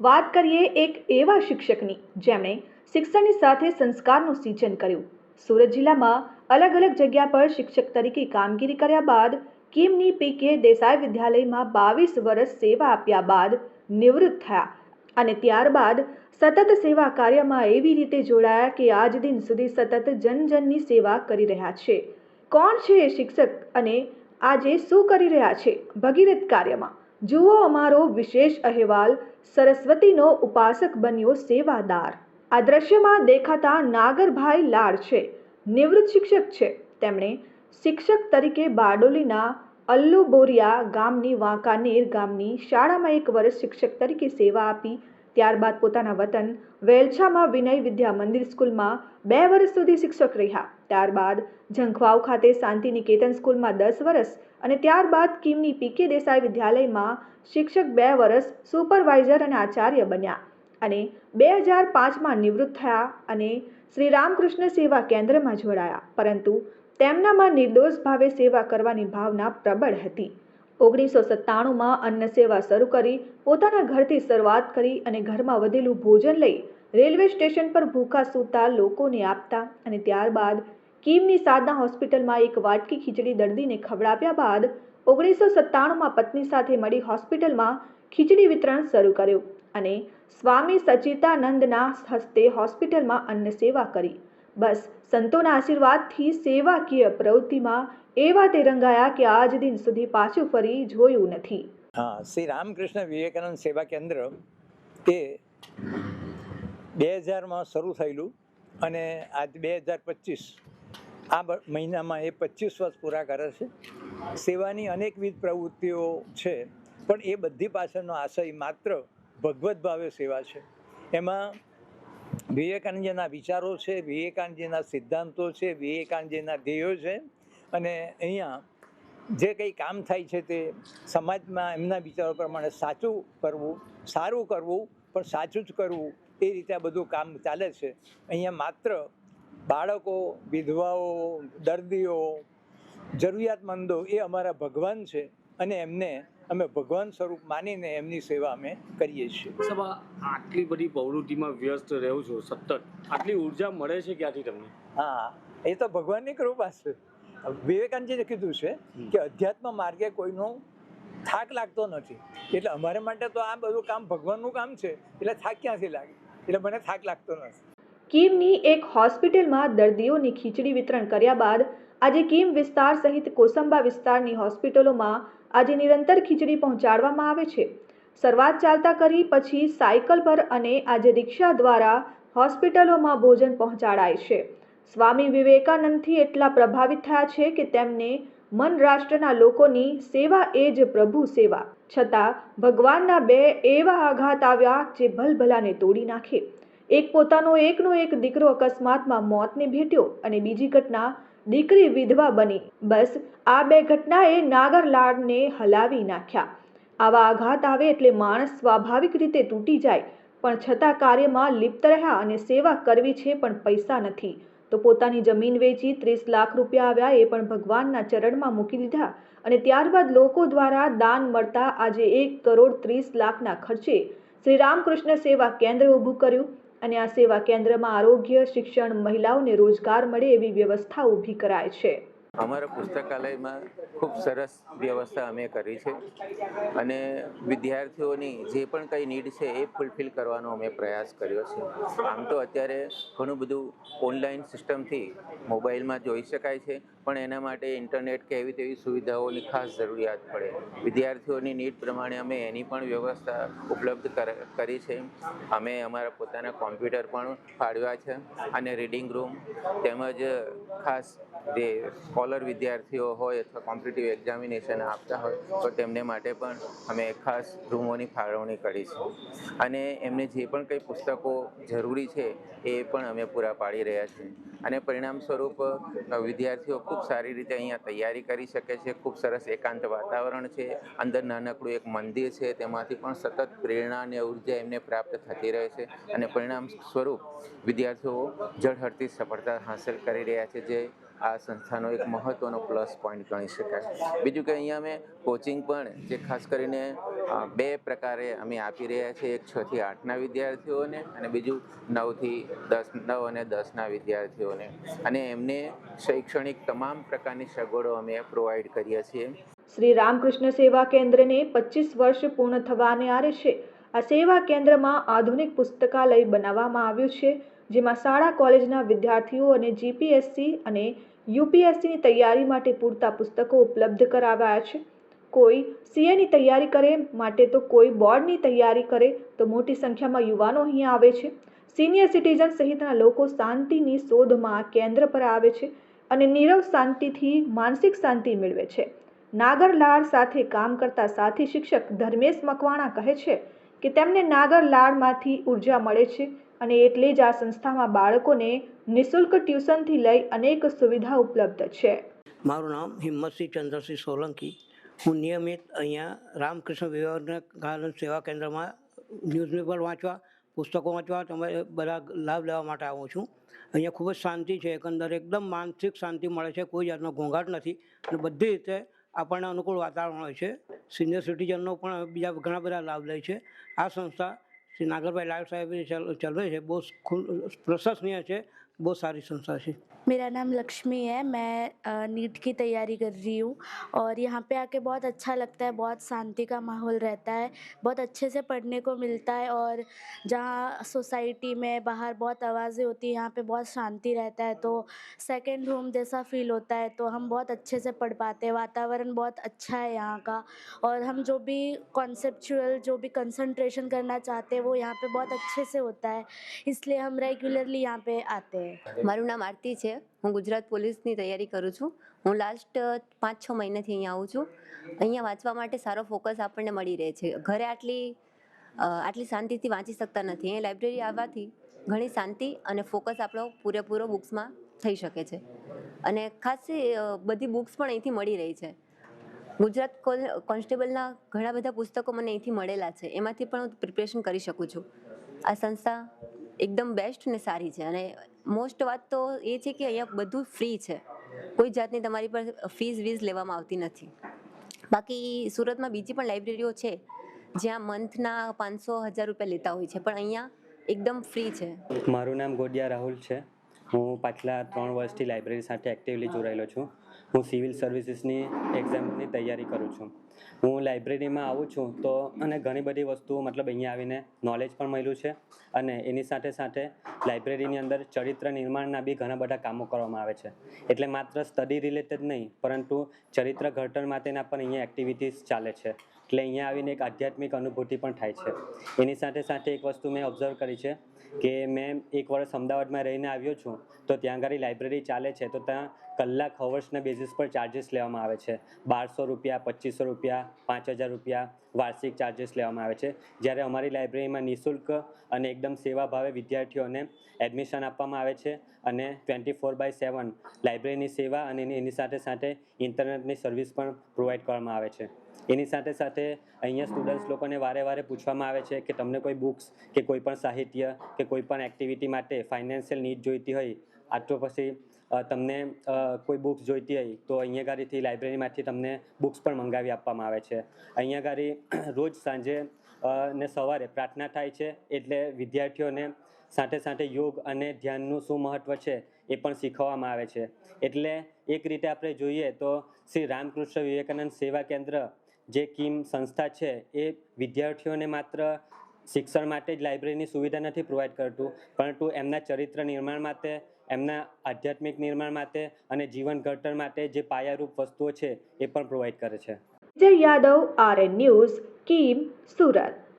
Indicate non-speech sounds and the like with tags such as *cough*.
વાત કરીએ એક એવા શિક્ષકની જેમણે શિક્ષણની સાથે સંસ્કારનું સિંચન કર્યું. સુરત જિલ્લામાં અલગ અલગ જગ્યા પર શિક્ષક તરીકે કામગીરી કર્યા બાદ કિમની પીકે દેસાઈ વિદ્યાલયમાં બાવીસ વર્ષ સેવા આપ્યા બાદ નિવૃત્ત થયા અને ત્યારબાદ સતત સેવા કાર્યમાં એવી રીતે જોડાયા કે આજ દિન સુધી સતત જનજનની સેવા કરી રહ્યા છે. કોણ છે એ શિક્ષક અને આજે શું કરી રહ્યા છે? ભગીરથ કાર્યમાં જુઓ અમારો વિશેષ અહેવાલ સરસ્વતીનો ઉપાસક બન્યો સેવાદાર. આ દ્રશ્યમાં દેખાતા નાગરભાઈ લાડ છે. નિવૃત્ત શિક્ષક છે. તેમણે શિક્ષક તરીકે બારડોલીના અલ્લુ બોરિયા ગામની વાંકાનેર ગામની શાળામાં એક વર્ષ શિક્ષક તરીકે સેવા આપી ત્યારબાદ પોતાના વતન વેલછામાં વિનય વિદ્યા મંદિર સ્કૂલમાં બે વર્ષ સુધી શિક્ષક રહ્યા. ત્યારબાદ ઝંખવાવ ખાતે શાંતિ નિકેતન સ્કૂલમાં દસ વર્ષ અને ત્યારબાદ કિમની પીકે દેસાઈ વિદ્યાલયમાં શિક્ષક બે વર્ષ, સુપરવાઇઝર અને આચાર્ય બન્યા અને બે હજાર પાંચમાં નિવૃત્ત થયા અને શ્રી રામકૃષ્ણ સેવા કેન્દ્રમાં જોડાયા. પરંતુ તેમનામાં નિર્દોષ ભાવે સેવા કરવાની ભાવના પ્રબળ હતી. ઓગણીસો સત્તાણુંમાં અન્ન સેવા શરૂ કરી, પોતાના ઘરથી શરૂઆત કરી અને ઘરમાં વધેલું ભોજન લઈ રેલવે સ્ટેશન પર ભૂખા સૂતા લોકોને આપતા અને ત્યારબાદ કિમની સાધના હોસ્પિટલમાં એક વાટકી ખીચડી દર્દીને ખવડાવ્યા બાદ ઓગણીસો સત્તાણુંમાં પત્ની સાથે મળી હોસ્પિટલમાં ખીચડી વિતરણ શરૂ કર્યું અને સ્વામી સચિતાનંદના હસ્તે હોસ્પિટલમાં અન્ન સેવા કરી. બસ, સંતોના આશીર્વાદથી સેવાકીય પ્રવૃત્તિમાં એવા તે રંગાયા કે આજ દિન સુધી પાછું ફરી જોયું નથી. હા, શ્રી રામકૃષ્ણ વિવેકાનંદ સેવા કેન્દ્ર તે બે હજારમાં શરૂ થયેલું અને આજ બે હજાર પચીસ, આ મહિનામાં એ પચીસ વર્ષ પૂરા કરે છે. સેવાની અનેકવિધ પ્રવૃત્તિઓ છે, પણ એ બધી પાછળનો આશય માત્ર ભગવદ્ ભાવે સેવા છે. એમાં વિવેકાનંદજીના વિચારો છે, વિવેકાનંદજીના સિદ્ધાંતો છે, વિવેકાનંદજીના ધ્યેયો છે અને અહીંયા જે કંઈ કામ થાય છે તે સમાજમાં એમના વિચારો પ્રમાણે સાચું કરવું, સારું કરવું, પણ સાચું જ કરવું એ રીતે બધું કામ ચાલે છે. અહીંયા માત્ર બાળકો, વિધવાઓ, દર્દીઓ, જરૂરિયાતમંદો એ અમારા ભગવાન છે અને એમને અમે ભગવાન સ્વરૂપ માનીને એમની સેવા અમે કરીએ છીએ. સભા આટલી બધી પ્રવૃત્તિમાં વ્યસ્ત રહો છો સતત. આટલી ઊર્જા મળે છે ક્યાંથી તમને? હા એ તો ભગવાનની કૃપા છે. વિવેકાનંદજીએ કીધું છે કે અધ્યાત્મ માર્ગે કોઈનો થાક લાગતો નથી. એટલે અમારે માટે તો આ બધું કામ ભગવાનનું કામ છે. એટલે થાક ક્યાંથી લાગે? એટલે મને થાક લાગતો નથી. કીમની એક હોસ્પિટલમાં દર્દીઓની ખીચડી વિતરણ કર્યા બાદ આજે કીમ વિસ્તાર સહિત કોસંબા વિસ્તારની હોસ્પિટલોમાં આજે નિરંતર ખીચડી પહોંચાડવામાં આવે છે. શરૂઆત ચાલતા કરી, પછી સાયકલ પર અને આજે રિક્ષા દ્વારા હોસ્પિટલોમાં ભોજન પહોંચાડાય છે. સ્વામી વિવેકાનંદથી એટલા પ્રભાવિત થયા છે કે તેમને મન રાષ્ટ્રના લોકોની સેવા એ જ પ્રભુ સેવા. છતાં ભગવાનના બે એવા આઘાત આવ્યા જે ભલભલાને તોડી નાખે. એક પોતાનો એકનો એક દીકરો અકસ્માતમાં મોતને ભેટ્યો અને બીજી ઘટના દીકરી વિધવા બની. બસ, આ બે ઘટનાએ નાગરલાડને હલાવી નાખ્યા. આવા આઘાત આવે એટલે માણસ સ્વાભાવિક રીતે તૂટી જાય. પણ છતાં કાર્યમાં લિપ્ત રહ્યા અને સેવા કરવી છે પણ પૈસા નથી. તો પોતાની જમીન વેચી ત્રીસ લાખ રૂપિયા આવ્યા એ પણ ભગવાનના ચરણમાં મૂકી દીધા. અને ત્યારબાદ લોકો દ્વારા દાન મળતા આજે એક કરોડ ત્રીસ લાખના ખર્ચે શ્રી રામકૃષ્ણ સેવા કેન્દ્ર ઊભું કર્યું. અને આ સેવા કેન્દ્રમાં આરોગ્ય શિક્ષણ મહિલાઓને રોજગાર મળે એવી વ્યવસ્થા ઊભી કરાય છે. અમારા પુસ્તકાલયમાં ખૂબ સરસ વ્યવસ્થા અમે કરી છે અને વિદ્યાર્થીઓની જે પણ કંઈ નીડ છે એ ફૂલફિલ કરવાનો અમે પ્રયાસ કર્યો છે. આમ તો અત્યારે ઘણું બધું ઓનલાઈન સિસ્ટમથી મોબાઈલમાં જોઈ શકાય છે, પણ એના માટે ઇન્ટરનેટ કે એવી તેવી સુવિધાઓની ખાસ જરૂરિયાત પડે. વિદ્યાર્થીઓની નીડ પ્રમાણે અમે એની પણ વ્યવસ્થા ઉપલબ્ધ કર- છે. અમે અમારા પોતાના કોમ્પ્યુટર પણ ફાળવ્યા છે અને રીડિંગ રૂમ તેમજ ખાસ જે સ્કોલર વિદ્યાર્થીઓ હોય અથવા કોમ્પિટિટિવ એક્ઝામિનેશન આપતા હોય, તો તેમને માટે પણ અમે ખાસ રૂમોની ફાળવણી કરી છે. અને એમને જે પણ કંઈ પુસ્તકો જરૂરી છે, એ પણ અમે પૂરા પાડી રહ્યા છીએ. અને પરિણામ સ્વરૂપ વિદ્યાર્થીઓ ખૂબ સારી રીતે અહીંયા તૈયારી કરી શકે છે. ખૂબ સરસ એકાંત વાતાવરણ છે. અંદર નાનકડું એક મંદિર છે. તેમાંથી પણ સતત પ્રેરણા અને ઊર્જા એમને પ્રાપ્ત થતી રહે છે. અને પરિણામ સ્વરૂપ વિદ્યાર્થીઓ જળહળતી સફળતા હાંસલ કરી રહ્યા છે. જે આ સંસ્થાનો એક મહત્ત્વનો પ્લસ પોઈન્ટ ગણી શકાય. બીજું કે અહીંયા અમે કોચિંગ પણ, જે ખાસ કરીને બે પ્રકારે અમે આપી રહ્યા છીએ. એક છથી આઠના વિદ્યાર્થીઓને અને બીજું નવથી દસ, નવ અને દસના વિદ્યાર્થીઓને. અને એમને શૈક્ષણિક તમામ પ્રકારની સગવડો અમે પ્રોવાઈડ કરીએ છીએ. શ્રી રામકૃષ્ણ સેવા કેન્દ્રને પચીસ વર્ષ પૂર્ણ થવાને આરે છે. આ સેવા કેન્દ્રમાં આધુનિક પુસ્તકાલય બનાવવામાં આવ્યું છે. જેમાં શાળા, કોલેજના વિદ્યાર્થીઓ અને જીપીએસસી અને યુપીએસસીની તૈયારી માટે પૂરતા પુસ્તકો ઉપલબ્ધ કરાવાયા છે. કોઈ સીએની તૈયારી કરે માટે તો કોઈ બોર્ડની તૈયારી કરે તો મોટી સંખ્યામાં યુવાનો અહીં આવે છે. સિનિયર સિટીઝન સહિતના લોકો શાંતિની શોધમાં કેન્દ્ર પર આવે છે અને નીરવ શાંતિથી માનસિક શાંતિ મેળવે છે. નાગરલાળ સાથે કામ કરતા સાથી શિક્ષક ધર્મેશ મકવાણા કહે છે કે તેમને નાગરલાળમાંથી ઊર્જા મળે છે અને એટલે જ આ સંસ્થામાં બાળકોને નિઃશુલ્ક ટ્યુશનથી લઈ અનેક સુવિધા ઉપલબ્ધ છે. મારું નામ હિંમતસિંહ ચંદ્રસિંહ સોલંકી. હું નિયમિત અહીંયા રામકૃષ્ણ વિવેકાનંદ સેવા કેન્દ્રમાં ન્યૂઝપેપર વાંચવા, પુસ્તકો વાંચવા તમે બધા લાભ લેવા માટે આવું છું. અહીંયા ખૂબ જ શાંતિ છે, એકંદર એકદમ માનસિક શાંતિ મળે છે, કોઈ જાતનો ઘોંઘાટ નથી. અને બધી રીતે આપણને અનુકૂળ વાતાવરણ હોય છે. સિનિયર સિટીઝનનો પણ બીજા ઘણા બધા લાભ લે છે. આ સંસ્થા શ્રી નાગરભાઈ લાલ સાહેબ ચલ- ચલાવે છે. બહુ પ્રશંસનીય છે. બહુ સારી સંસ્થા છે. मेरा नाम लक्ष्मी है, मैं नीट की तैयारी कर रही हूँ और यहाँ पे आके बहुत अच्छा लगता है, बहुत शांति का माहौल रहता है, बहुत अच्छे से पढ़ने को मिलता है और जहाँ सोसाइटी में बाहर बहुत आवाज़ें होती है, यहाँ पे बहुत शांति रहता है तो सेकंड होम जैसा फील होता है तो हम बहुत अच्छे से पढ़ पाते हैं, वातावरण बहुत अच्छा है यहाँ का और हम जो भी कॉन्सेपचुअल जो भी कंसनट्रेशन करना चाहते हैं, वो यहाँ पर बहुत अच्छे से होता है, इसलिए हम रेगुलरली यहाँ पर आते हैं। मारू नाम आरती है। હું ગુજરાત પોલીસની તૈયારી કરું છું. હું લાસ્ટ પાંચ છ મહિનાથી અહીંયા આવું છું. અહીંયા વાંચવા માટે સારો ફોકસ આપણને મળી રહે છે. ઘરે આટલી આટલી શાંતિથી વાંચી શકતા નથી. અહીંયા લાઇબ્રેરી આવવાથી ઘણી શાંતિ અને ફોકસ આપણો પૂરેપૂરો બુક્સમાં થઈ શકે છે. અને ખાસી બધી બુક્સ પણ અહીંથી મળી રહી છે. ગુજરાત કોન્સ્ટેબલના ઘણા બધા પુસ્તકો મને અહીંથી મળેલા છે. એમાંથી પણ હું પ્રિપરેશન કરી શકું છું. આ સંસ્થા એકદમ બેસ્ટ ને સારી છે. અને મોસ્ટ વાત તો એ છે કે અહીંયા બધું ફ્રી છે. કોઈ જાતની તમારી પર ફીસ વીઝ લેવામાં આવતી નથી. બાકી સુરતમાં બીજી પણ લાઇબ્રેરીઓ છે, જ્યાં મંથના પાંચસો હજાર રૂપિયા લેતા હોય છે, પણ અહીંયા એકદમ ફ્રી છે. મારું નામ ગોડિયા રાહુલ છે. હું પાછલા ત્રણ વર્ષથી લાઇબ્રેરી સાથે એક્ટિવલી જોડાયેલો છું. હું સિવિલ સર્વિસીસની એક્ઝામની તૈયારી કરું છું. હું લાઇબ્રેરીમાં આવું છું તો અને ઘણી બધી વસ્તુઓ મતલબ અહીંયા આવીને નોલેજ પણ મળ્યું છે અને એની સાથે સાથે લાઇબ્રેરીની અંદર ચરિત્ર નિર્માણના બી ઘણા બધા કામો કરવામાં આવે છે. એટલે માત્ર સ્ટડી રિલેટેડ નહીં, પરંતુ ચરિત્ર ઘડતર માટેના પણ અહીંયા એક્ટિવિટીઝ ચાલે છે. એટલે અહીંયા આવીને એક આધ્યાત્મિક અનુભૂતિ પણ થાય છે. એની સાથે સાથે એક વસ્તુ મેં ઓબ્ઝર્વ કરી છે. કે મેં એક વર્ષ અમદાવાદમાં રહીને આવ્યો છું, તો ત્યાં આગળ લાઇબ્રેરી ચાલે છે, તો ત્યાં કલાક હવર્સના બેઝિસ પર ચાર્જિસ લેવામાં આવે છે. બારસો રૂપિયા, પચીસો રૂપિયા, પાંચ હજાર રૂપિયા વાર્ષિક ચાર્જિસ લેવામાં આવે છે. જ્યારે અમારી લાઇબ્રેરીમાં નિઃશુલ્ક અને એકદમ સેવા ભાવે વિદ્યાર્થીઓને એડમિશન આપવામાં આવે છે અને ટ્વેન્ટી ફોર બાય સેવન લાઇબ્રેરીની સેવા અને એની સાથે સાથે ઇન્ટરનેટની સર્વિસ પણ પ્રોવાઈડ કરવામાં આવે છે. એની સાથે સાથે અહીંયા સ્ટુડન્ટ્સ લોકોને વારે વારે પૂછવામાં આવે છે કે તમને કોઈ બુક્સ કે કોઈ પણ સાહિત્ય કે કોઈ પણ એક્ટિવિટી માટે ફાઇનાન્શિયલ નીડ જોઈતી હોય, આટલો પછી તમને કોઈ બુક્સ જોઈતી હોય, તો અહીંયા ગાડીથી લાઇબ્રેરીમાંથી તમને બુક્સ પણ મંગાવી આપવામાં આવે છે. અહીંયા ગાડી *clears throat* રોજ સાંજે ને સવારે પ્રાર્થના થાય છે, એટલે વિદ્યાર્થીઓને સાથે સાથે યોગ અને ધ્યાનનું શું મહત્ત્વ છે, એ પણ શીખવવામાં આવે છે. એટલે એક રીતે આપણે જોઈએ તો શ્રી રામકૃષ્ણ વિવેકાનંદ સેવા કેન્દ્ર જે કિમ સંસ્થા છે, એ વિદ્યાર્થીઓને માત્ર શિક્ષણ માટે જ લાઇબ્રેરીની સુવિધા નથી પ્રોવાઈડ કરતું, પરંતુ એમના ચરિત્ર નિર્માણ માટે, એમના આધ્યાત્મિક નિર્માણ માટે અને જીવન ઘડતર માટે જે પાયારૂપ વસ્તુઓ છે એ પણ પ્રોવાઈડ કરે છે. Vijay Yadav R N news, Kim, Surat.